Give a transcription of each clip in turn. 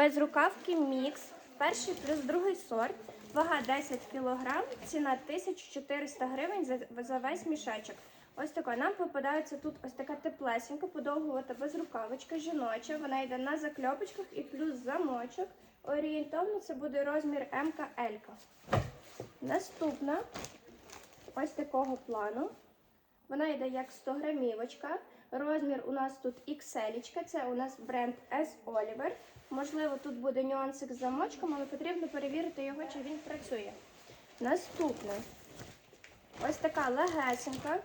Безрукавки мікс, перший плюс другий сорт, вага 10 кг, ціна 1400 гривень за, весь мішечок. Ось така. Нам попадається тут ось така теплесенька, подовгувата безрукавочка жіноча. Вона йде на закльопочках і плюс замочок. Орієнтовно це буде розмір МК-Л. Наступна ось такого плану. Вона йде як 100 грамівочка. Розмір у нас тут XL, це у нас бренд S Oliver. Можливо, тут буде нюансик з замочком, але потрібно перевірити його, чи він працює. Наступне ось така легесенька,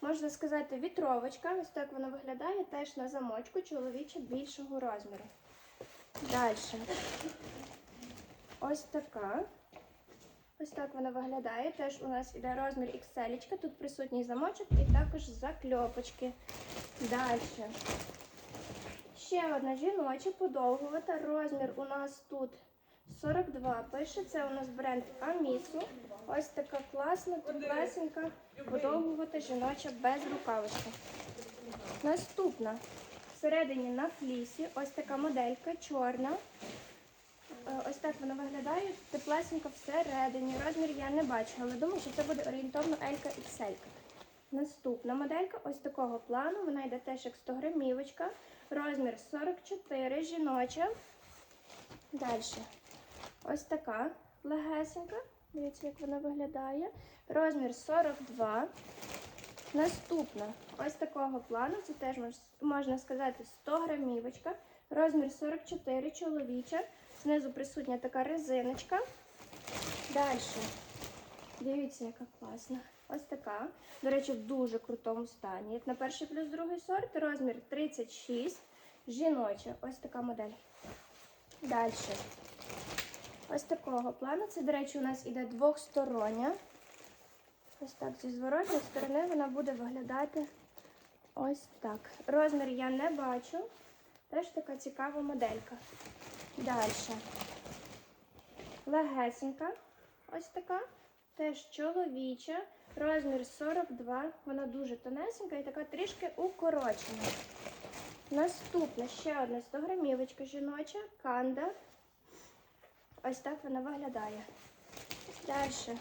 можна сказати, вітровочка. Ось так вона виглядає теж на замочку чоловіча більшого розміру. Далі. Ось така. Ось так вона виглядає. Теж у нас іде розмір XL. Тут присутній замочок і також закльопочки. Далі. Ще одна жіноча подовгувата. Розмір у нас тут 42 пише. Це у нас бренд Амісу. Ось така класна, теплесенька, подовгувата жіноча без рукавички. Наступна. Всередині на флісі ось така моделька чорна. Е, Ось так вона виглядає. Теплесенько всередині. Розмір я не бачу, але думаю, що це буде орієнтовно Елька XL. Наступна моделька ось такого плану. Вона йде теж як 100 грамівочка. Розмір 44, жіноча. Далі. Ось така легесенька. Дивіться, як вона виглядає. Розмір 42. Наступна ось такого плану. Це теж можна сказати 100 грамівочка. Розмір 44, чоловіча. Знизу присутня така резиночка. Далі. Дивіться, яка класна. Ось така. До речі, в дуже крутому стані. На перший плюс другий сорт, розмір 36. Жіноча. Ось така модель. Далі. Ось такого плану. Це, до речі, у нас іде двохстороння. Ось так, зі зворотньої сторони вона буде виглядати ось так. Розмір я не бачу. Теж така цікава моделька. Далі. Легесенька. Ось така. Теж чоловіча. Розмір 42. Вона дуже тонесенька і така трішки укорочена. Наступна ще одна 100 грамівочка жіноча. Канда. Ось так вона виглядає. Далі.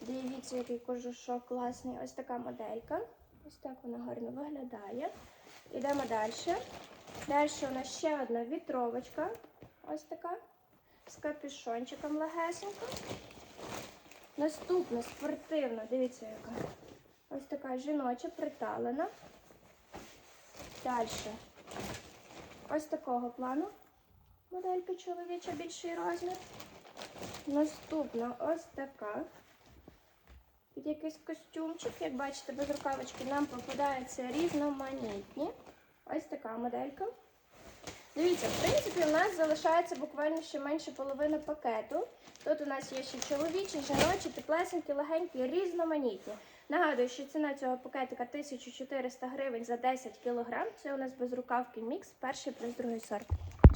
Дивіться, який кожушок класний. Ось така моделька. Ось так вона гарно виглядає. Йдемо далі. Далі у нас ще одна вітровочка. Ось така. З капюшончиком легесенько. Наступна спортивна, дивіться, яка. Ось така жіноча, приталена. Далі. Ось такого плану. Моделька чоловіча, більший розмір. Наступна ось така. Під якийсь костюмчик, як бачите, без рукавички нам попадаються різноманітні. Ось така моделька. Дивіться, в принципі, у нас залишається буквально ще менше половини пакету. Тут у нас є ще чоловічі, жіночі, теплесенькі, легенькі, різноманітні. Нагадую, що ціна цього пакетика 1400 гривень за 10 кг. Це у нас безрукавки мікс, перший плюс другий сорт.